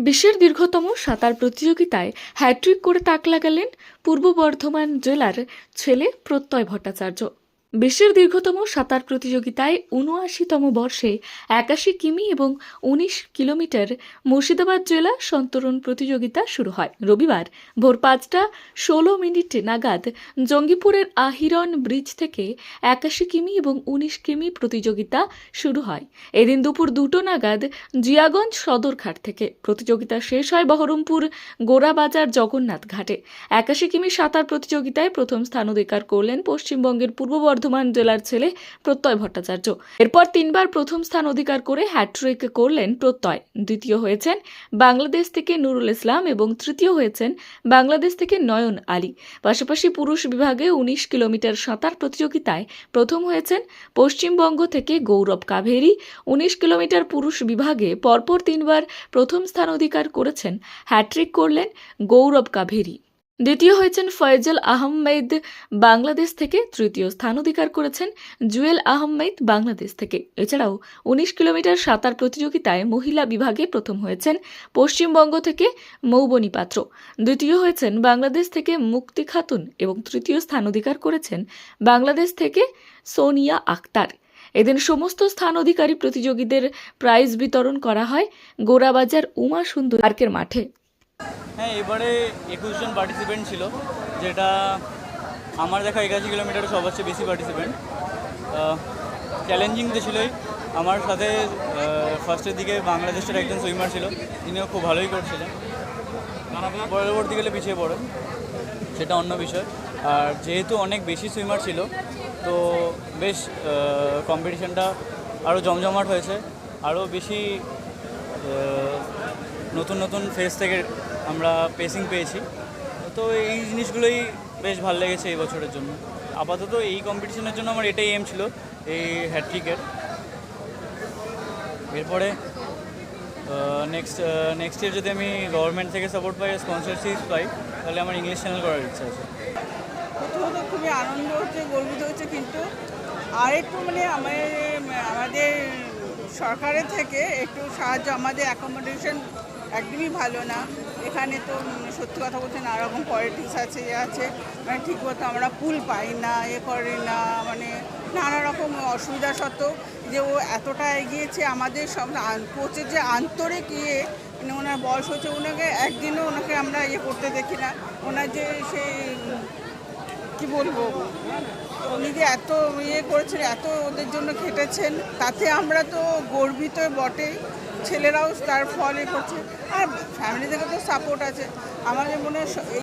বিশ্বের দীর্ঘতম সাঁতার প্রতিযোগিতায় হ্যাট্রিক করে তাক লাগালেন পূর্ব বর্ধমান জেলার ছেলে প্রত্যয় ভট্টাচার্য। বিশ্বের দীর্ঘতম সাঁতার প্রতিযোগিতায় উনআশিতম বর্ষে একাশি কিমি এবং উনিশ কিলোমিটার মুর্শিদাবাদ জেলা সন্তরণ প্রতিযোগিতা শুরু হয়। রবিবার ভোর পাঁচটা ষোলো মিনিট নাগাদ জঙ্গিপুরের আহিরন ব্রিজ থেকে একাশি কিমি এবং উনিশ কিমি প্রতিযোগিতা শুরু হয়। এদিন দুপুর দুটো নাগাদ জিয়াগঞ্জ সদরঘাট থেকে প্রতিযোগিতা শেষ হয় বহরমপুর গোড়াবাজার জগন্নাথ ঘাটে। একাশি কিমি সাঁতার প্রতিযোগিতায় প্রথম স্থান অধিকার করলেন পশ্চিমবঙ্গের পূর্ব বর্ধমান জেলার ছেলে প্রত্যয় ভট্টাচার্য। এরপর তিনবার প্রথম স্থান অধিকার করে হ্যাট্রিক করলেন প্রত্যয়। দ্বিতীয় হয়েছেন বাংলাদেশ থেকে নুরুল ইসলাম এবং তৃতীয় হয়েছেন বাংলাদেশ থেকে নয়ন আলী। পাশাপাশি পুরুষ বিভাগে উনিশ কিলোমিটার সাঁতার প্রতিযোগিতায় প্রথম হয়েছেন পশ্চিমবঙ্গ থেকে গৌরব কাভেরি। উনিশ কিলোমিটার পুরুষ বিভাগে পরপর তিনবার প্রথম স্থান অধিকার করেছেন হ্যাট্রিক করলেন গৌরব কাভেরি। দ্বিতীয় হয়েছেন ফয়জল আহমেদ, বাংলাদেশ থেকে তৃতীয় স্থান অধিকার করেছেন জুয়েল আহমেদ, বাংলাদেশ থেকে। এছাড়াও উনিশ কিলোমিটার সাঁতার প্রতিযোগিতায় মহিলা বিভাগে প্রথম হয়েছেন পশ্চিমবঙ্গ থেকে মৌবনী পাত্র। দ্বিতীয় হয়েছেন বাংলাদেশ থেকে মুক্তি খাতুন এবং তৃতীয় স্থান অধিকার করেছেন বাংলাদেশ থেকে সোনিয়া আক্তার। এদিন সমস্ত স্থান অধিকারী প্রতিযোগীদের প্রাইজ বিতরণ করা হয় গোরাবাজার উমা সুন্দর পার্কের মাঠে। হ্যাঁ এবারে একুশ জন পার্টিসিপেন্ট ছিল, যেটা আমার দেখা একাশি কিলোমিটার সবচেয়ে বেশি পার্টিসিপেন্ট চ্যালেঞ্জিং তো ছিলই। আমার সাথে ফার্স্টের দিকে বাংলাদেশের একজন সুইমার ছিল, তিনিও খুব ভালোই করছিলেন। পরবর্তীকালে পিছিয়ে পড়ে সেটা অন্য বিষয়। আর যেহেতু অনেক বেশি সুইমার ছিল, তো বেশ কম্পিটিশানটা আরও জমজমাট হয়েছে। আরও বেশি নতুন নতুন ফেস থেকে আমরা পেসিং পেয়েছি। তো এই জিনিসগুলোই বেশ ভালো লেগেছে এই বছরের জন্য। আপাতত এই কম্পিটিশনের জন্য আমার এটাই এম ছিল, এই হ্যাট্রিকের এরপরে নেক্সট নেক্সট ইয়ার যদি আমি গভর্নমেন্ট থেকে সাপোর্ট পাই স্পন্সরশিপ পাই, তাহলে আমার ইংলিশ চ্যানেল করার ইচ্ছা আছে। প্রথমত খুবই আনন্দ হচ্ছে, গর্বিত হচ্ছে, কিন্তু আরেকটু মানে আমাদের আমাদের সরকারের থেকে একটু সাহায্য, আমাদের অ্যাকোমোডেশন একদমই ভালো না। এখানে তো সত্যি কথা বলতে নানা রকম পলিটিক্স আছে ইয়ে আছে। মানে ঠিক মতো আমরা পুল পাই না, এ করে না মানে নানা রকম অসুবিধা সত্ত্বেও যে ও এতটা এগিয়েছে আমাদের সব কোচের যে আন্তরিক ইয়ে মানে ওনার বয়স হচ্ছে ওনাকে একদিনও ওনাকে আমরা ইয়ে করতে দেখি না। ওনার যে সেই, কি বলব? যে এত ইয়ে করেছেন, এত ওদের জন্য খেটেছেন, তাতে আমরা তো গর্বিত বটে ছেলেরাও তার ফল এ করছে। আর ফ্যামিলি থেকে তো সাপোর্ট আছে। আমাদের মনে হয়